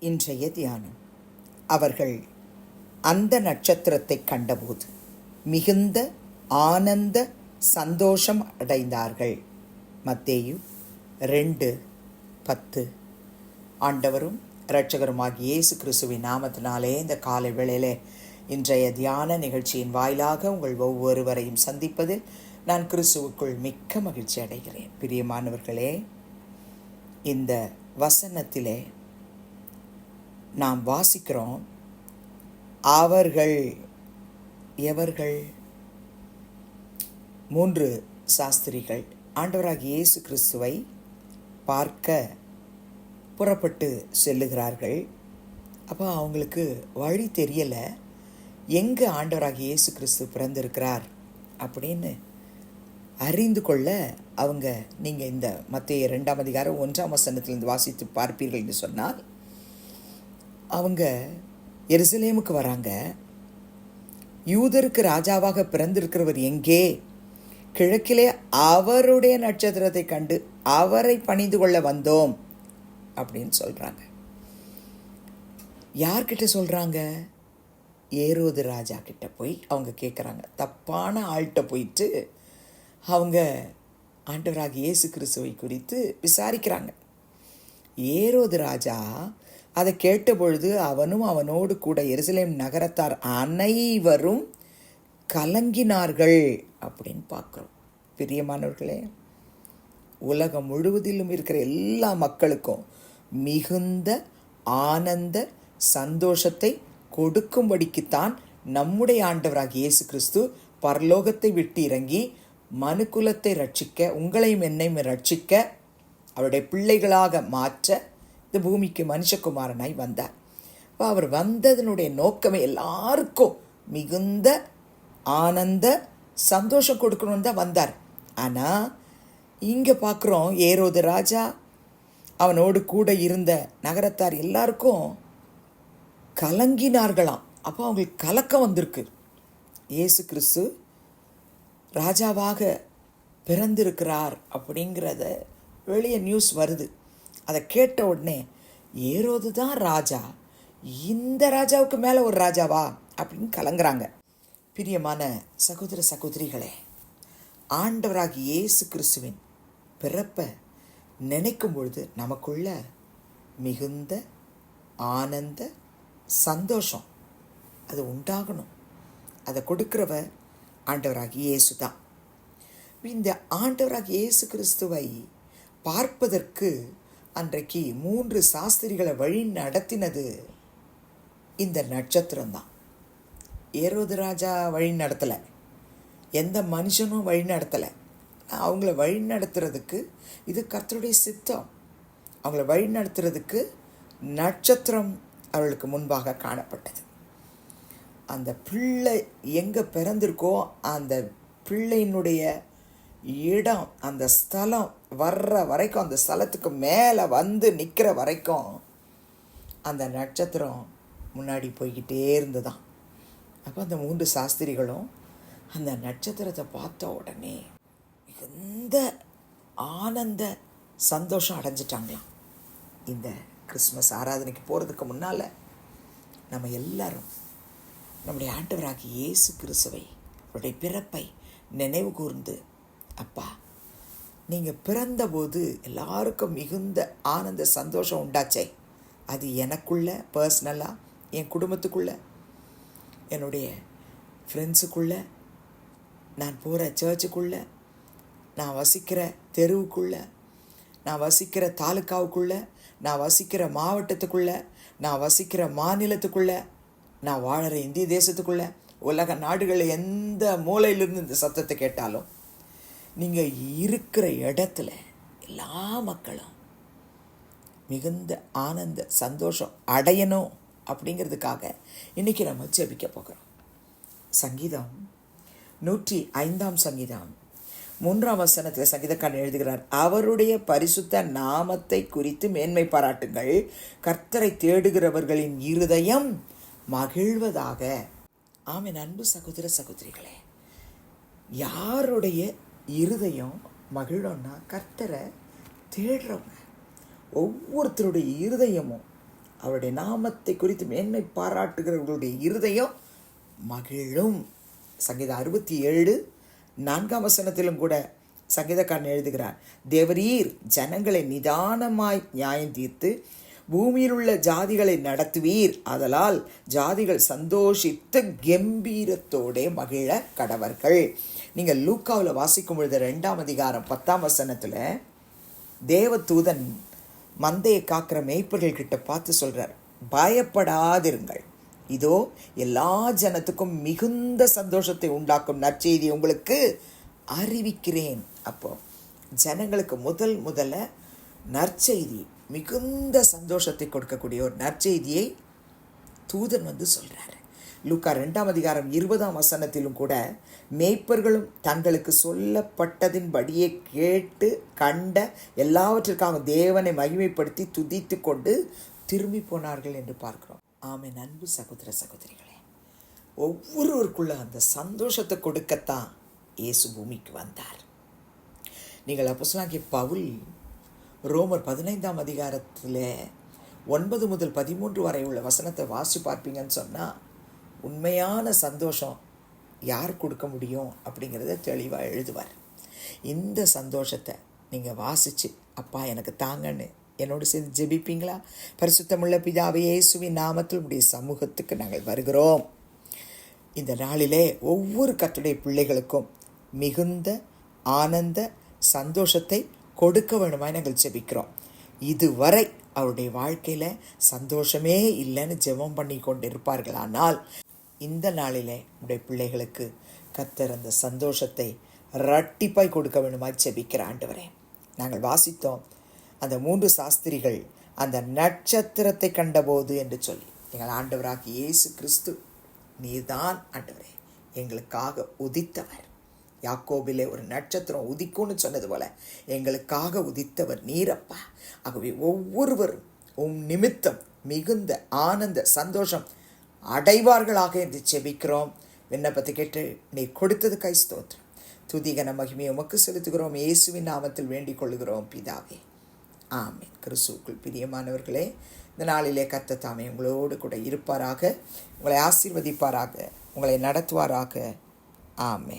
இன்றைய தியானம். அவர்கள் அந்த நட்சத்திரத்தை கண்டபோது மிகுந்த ஆனந்த சந்தோஷம் அடைந்தார்கள். மத்தேயு ரெண்டு பத்து. ஆண்டவரும் இரட்சகருமாகிய இயேசு கிறிஸ்துவின் நாமத்தினாலே இந்த காலை வேளையிலே இன்றைய தியான நிகழ்ச்சியின் வாயிலாக உங்கள் ஒவ்வொருவரையும் சந்திப்பதில் நான் கிறிஸ்துவுக்குள் மிக்க மகிழ்ச்சி அடைகிறேன். பிரியமானவர்களே இந்த வசனத்திலே நாம் வாசிக்கிறோம் அவர்கள் எவர்கள்? மூன்று சாஸ்திரிகள் ஆண்டவராகிய இயேசு கிறிஸ்துவை பார்க்க புறப்பட்டு செல்லுகிறார்கள். அப்போ அவங்களுக்கு வழி தெரியலை எங்கே ஆண்டவராகிய இயேசு கிறிஸ்து பிறந்திருக்கிறார் அப்படின்னு அறிந்து கொள்ள அவங்க நீங்கள் இந்த மத்திய ரெண்டாம் அதிகாரம் ஒன்றாம் வசனத்திலிருந்து வாசித்து பார்ப்பீர்கள் என்று சொன்னால் அவங்க எருசலேமுக்கு வராங்க. யூதருக்கு ராஜாவாக பிறந்திருக்கிறவர் எங்கே? கிழக்கிலே அவருடைய நட்சத்திரத்தை கண்டு அவரை பணிந்து கொள்ள வந்தோம் அப்படின்னு சொல்கிறாங்க யார்கிட்ட சொல்கிறாங்க ஏரோது ராஜா கிட்ட போய் அவங்க கேட்குறாங்க தப்பான ஆள்கிட்ட போயிட்டு அவங்க ஆண்டவராக இயேசு கிறிஸ்துவை குறித்து விசாரிக்கிறாங்க. ஏரோது ராஜா அதை கேட்ட பொழுது அவனும் அவனோடு கூட எருசலேம் நகரத்தார் அனைவரும் கலங்கினார்கள் அப்படின்னு பார்க்குறோம். பிரியமானவர்களே உலகம் முழுவதிலும் இருக்கிற எல்லா மக்களுக்கும் மிகுந்த ஆனந்த சந்தோஷத்தை கொடுக்கும்படிக்குத்தான் நம்முடைய ஆண்டவராக இயேசு கிறிஸ்து பரலோகத்தை விட்டு இறங்கி மனுக்குலத்தை ரட்சிக்க உங்களையும் என்னையும் ரட்சிக்க அவருடைய பிள்ளைகளாக மாற்ற இந்த பூமிக்கு மனுஷகுமாரனாய் வந்தார். இப்போ அவர் வந்ததனுடைய நோக்கமே எல்லாருக்கும் மிகுந்த ஆனந்த சந்தோஷம் கொடுக்கணும்னு தான் வந்தார். ஆனால் இங்கே பார்க்குறோம் ஏரோது ராஜா அவனோடு கூட இருந்த நகரத்தார் எல்லாருக்கும் கலங்கினார்களாம். அப்போ அவங்களுக்கு கலக்கம் வந்திருக்கு. இயேசு கிறிஸ்து ராஜாவாக பிறந்திருக்கிறார் அப்படிங்கிறத வெளியே நியூஸ் வருது. அதை கேட்ட உடனே ஏரோது தான் ராஜா. இந்த ராஜாவுக்கு மேலே ஒரு ராஜாவா? அப்படின்னு கலங்குறாங்க. பிரியமான சகோதர சகோதரிகளே ஆண்டவராகி இயேசு கிறிஸ்துவின் பிறப்பை நினைக்கும் பொழுது நமக்குள்ள மிகுந்த ஆனந்த சந்தோஷம் அது உண்டாகணும். அதை கொடுக்குறவ ஆண்டவராகி இயேசு தான். இந்த ஆண்டவராகி இயேசு கிறிஸ்துவை பார்ப்பதற்கு அன்றைக்கு மூன்று சாஸ்திரிகளை வழி நடத்தினது இந்த நட்சத்திரம் தான் ஏரோது ராஜா வழி நடத்தலை. எந்த மனுஷனும் வழி நடத்தலை. அவங்கள வழி நடத்துறதுக்கு இது கர்த்தருடைய சித்தம். அவங்கள வழி நடத்துறதுக்கு நட்சத்திரம் அவளுக்கு முன்பாக காணப்பட்டது. அந்த பிள்ளை எங்கே பிறந்திருக்கோ அந்த பிள்ளையினுடைய இடம் அந்த ஸ்தலம் வர்ற வரைக்கும் அந்த ஸ்தலத்துக்கு மேலே வந்து நிற்கிற வரைக்கும் அந்த நட்சத்திரம் முன்னாடி போய்கிட்டே இருந்துதான். அப்போ அந்த மூன்று சாஸ்திரிகளும் அந்த நட்சத்திரத்தை பார்த்த உடனே மிகுந்த ஆனந்த சந்தோஷம் அடைஞ்சிட்டாங்களாம். இந்த கிறிஸ்மஸ் ஆராதனைக்கு போகிறதுக்கு முன்னால் நம்ம எல்லாரும் நம்முடைய ஆண்டவராகி இயேசு கிறிஸ்துவை அவருடைய பிறப்பை நினைவு கூர்ந்து அப்பா நீங்கள் பிறந்தபோது எல்லாருக்கும் மிகுந்த ஆனந்த சந்தோஷம் உண்டாச்சே. அது எனக்குள்ள பர்சனலாக என் குடும்பத்துக்குள்ள என்னுடைய ஃப்ரெண்ட்ஸுக்குள்ள நான் போகிற சர்ச்சுக்குள்ள நான் வசிக்கிற தெருவுக்குள்ள நான் வசிக்கிற தாலுக்காவுக்குள்ள நான் வசிக்கிற மாவட்டத்துக்குள்ள நான் வசிக்கிற மாநிலத்துக்குள்ள நான் வாழற இந்திய தேசத்துக்குள்ள உலக நாடுகளில் எந்த மூலையிலிருந்து இந்த சத்தத்தை கேட்டாலும் நீங்கள் இருக்கிற இடத்துல எல்லா மக்களும் மிகுந்த ஆனந்த சந்தோஷம் அடையணும் அப்படிங்கிறதுக்காக இன்றைக்கி நம்ம ஜெபிக்க போகிறோம். சங்கீதம் நூற்றி ஐந்தாம் சங்கீதம். மூன்றாம் வசனத்தில் சங்கீதக்காரன் எழுதுகிறார் அவருடைய பரிசுத்த நாமத்தை குறித்து மேன்மை பாராட்டுங்கள். கர்த்தரை தேடுகிறவர்களின் இருதயம் மகிழ்வதாக. ஆமென். அன்பு சகோதர சகோதரிகளே யாருடைய இருதயம் மகிழோன்னா கர்த்தரை தேடுறவங்க. ஒவ்வொருத்தருடைய இருதயமும் அவருடைய நாமத்தை குறித்து மேன்மை பாராட்டுகிறவர்களுடைய இருதயம் மகிழும். சங்கீதம் அறுபத்தி ஏழு நான்காம் வசனத்திலும் கூட சங்கீதக்காரன் எழுதுகிறார் தேவரீர் ஜனங்களை நிதானமாய் நியாயம் தீர்த்து பூமியில் உள்ள ஜாதிகளை நடத்துவீர். அதலால் ஜாதிகள் சந்தோஷித்து கம்பீரத்தோடே மகிழ கடவர்கள். நீங்கள் லூக்காவில் வாசிக்கும் பொழுது ரெண்டாம் அதிகாரம் பத்தாம் வசனத்தில் தேவதூதன் மந்தையை காக்கிற மேய்ப்பர்கள் கிட்ட பார்த்து சொல்கிறார் பயப்படாதிருங்கள். இதோ எல்லா ஜனத்துக்கும் மிகுந்த சந்தோஷத்தை உண்டாக்கும் நற்செய்தி உங்களுக்கு அறிவிக்கிறேன். அப்போ ஜனங்களுக்கு முதல் முதல்ல நற்செய்தி மிகுந்த சந்தோஷத்தை கொடுக்கக்கூடிய ஒரு நற்செய்தியை தூதன் வந்து சொல்கிறார் லூக்கா ரெண்டாம் அதிகாரம் இருபதாம் வசனத்திலும் கூட மேய்ப்பர்களும் தங்களுக்கு சொல்லப்பட்டதின் படியே கேட்டு கண்ட எல்லாவற்றிற்காக தேவனை மகிமைப்படுத்தி துதித்து கொண்டு திரும்பி போனார்கள் என்று பார்க்கிறோம். ஆமை அன்பு சகோதர சகோதரிகளே ஒவ்வொருவருக்குள்ள அந்த சந்தோஷத்தை கொடுக்கத்தான் இயேசு பூமிக்கு வந்தார். நீங்கள் அப்போஸ்தலனாகிய பவுல் ரோமர் பதினைந்தாம் அதிகாரத்தில் ஒன்பது முதல் பதிமூன்று வரை உள்ள வசனத்தை வாசி பார்ப்பீங்கன்னு சொன்னால் உண்மையான சந்தோஷம் யார் கொடுக்க முடியும் அப்படிங்கிறத தெளிவாக எழுதுவார். இந்த சந்தோஷத்தை நீங்கள் வாசித்து அப்பா எனக்கு தாங்கன்னு என்னோடு சேர்ந்து ஜெபிப்பீங்களா? பரிசுத்தமுள்ள பிதாவே இயேசுவின் நாமத்தில் உடைய சமூகத்துக்கு நாங்கள் வருகிறோம். இந்த நாளிலே ஒவ்வொரு கத்துடைய பிள்ளைகளுக்கும் மிகுந்த ஆனந்த சந்தோஷத்தை கொடுக்க வேணுமாய் நாங்கள் ஜெபிக்கிறோம். இதுவரை அவருடைய வாழ்க்கையில் சந்தோஷமே இல்லைன்னு ஜெபம் பண்ணி கொண்டு இருப்பார்கள் ஆனால் இந்த நாளிலே உடைய பிள்ளைகளுக்கு கத்தர் அந்த சந்தோஷத்தை ரட்டிப்பாய் கொடுக்க வேணுமாய் ஜெபிக்கிற ஆண்டவரே. நாங்கள் வாசித்தோம் அந்த மூன்று சாஸ்திரிகள் அந்த நட்சத்திரத்தை கண்டபோது என்று சொல்லி. எங்கள் ஆண்டவராக இயேசு கிறிஸ்து நீர்தான் ஆண்டவரே. எங்களுக்காக உதித்தவர். யாக்கோபிலே ஒரு நட்சத்திரம் உதிக்கும்னு சொன்னது போல எங்களுக்காக உதித்தவர் நீரப்பா. ஆகவே ஒவ்வொருவரும் உம் நிமித்தம் மிகுந்த ஆனந்த சந்தோஷம் அடைவார்களாக என்று செபிக்கிறோம். விண்ணப்பத்தை கேட்டு நீ கொடுத்தது கை ஸ்தோத்திரம். துதிகன மகிமையை உமக்கு செலுத்துகிறோம். இயேசுவின் நாமத்தில் வேண்டிக் கொள்ளுகிறோம் பிதாவே. ஆமென். கிறிஸ்துவுக்குள் பிரியமானவர்களே இந்த நாளிலே கத்த தாமே உங்களோடு கூட இருப்பாராக உங்களை ஆசீர்வதிப்பாராக உங்களை நடத்துவாராக. ஆமே